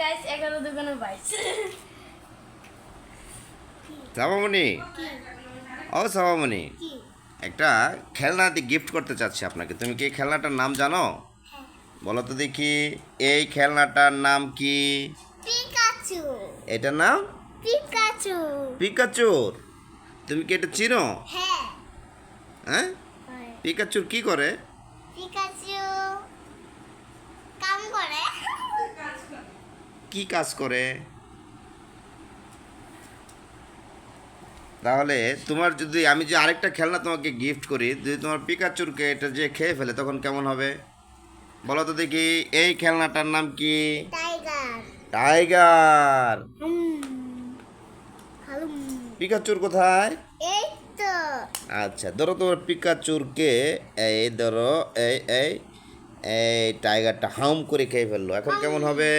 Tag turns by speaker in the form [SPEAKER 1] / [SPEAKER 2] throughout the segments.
[SPEAKER 1] Guys এগারো দোকানে বাইশ।
[SPEAKER 2] সাবামণি। ও সাবামণি একটা খেলনা দিয়ে গিফট করতে চাচ্ছি আপনাকে। তুমি কি এই খেলনাটার নাম জানো? বলো তো দেখি এই খেলনাটার নাম কি?
[SPEAKER 1] পিকাচু।
[SPEAKER 2] এটার নাম?
[SPEAKER 1] পিকাচু।
[SPEAKER 2] পিকাচুর। তুমি কি এটা চিনো?
[SPEAKER 1] হ্যাঁ?
[SPEAKER 2] হ্যাঁ। পিকাচুর কি করে
[SPEAKER 1] পিকাচু কাম করে
[SPEAKER 2] কি কাজ করে? তাহলে তোমার যদি আমি যে আরেকটা খেলনা তোমাকে গিফট করি যদি তোমার পিকাচুরকে এটা যে খেয়ে ফেলে তখন কেমন হবে? বলো তো দেখি এই খেলনাটার নাম কি?
[SPEAKER 1] টাইগার
[SPEAKER 2] পিকাচুর কোথায়? আচ্ছা ধরো তোমার পিকাচুরকে এই ধরো এই এই এই টাইগারটা হাম করে খেয়ে ফেলল। এখন কেমন হবে?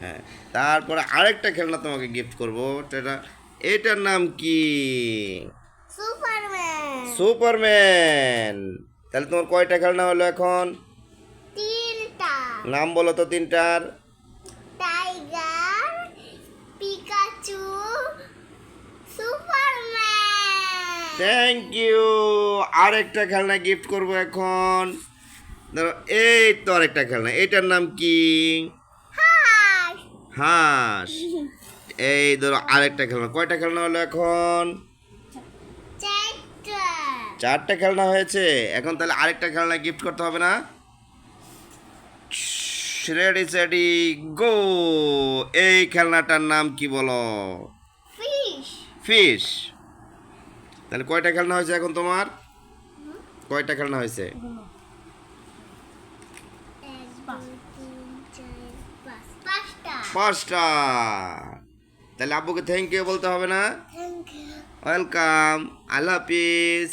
[SPEAKER 2] হ্যাঁ তারপরে আরেকটা খেলনা তোমাকে গিফট করব সেটা এটার নাম কি?
[SPEAKER 1] সুপারম্যান।
[SPEAKER 2] সুপারম্যান! তাহলে তোমার কয়টা খেলনা হলো এখন?
[SPEAKER 1] তিনটা।
[SPEAKER 2] নাম বলো তো তিনটার।
[SPEAKER 1] Tiger Pikachu Superman.
[SPEAKER 2] Thank you আরেকটা খেলনা গিফট করব এখন। ধরো এই তো আরেকটা খেলনা এটার নাম কি? হাঁস। এই ধরো আরেকটা খেলনা। কয়টা খেলনা হলো এখন?
[SPEAKER 1] চারটা।
[SPEAKER 2] খেলনা হয়েছে। এখন তাহলে আরেকটা খেলনা গিফট করতে হবে না? রেডি সেডি গো এই খেলনাটার নাম কি বলো?
[SPEAKER 1] ফিশ
[SPEAKER 2] ফিশ তাহলে কয়টা খেলনা হয়েছে এখন তোমার? কয়টা খেলনা হয়েছে?
[SPEAKER 1] পাঁচটা।
[SPEAKER 2] তাহলে আব্বুকে থ্যাংক ইউ বলতে হবে না? ওয়েলকাম আল্লাহ হাফিজ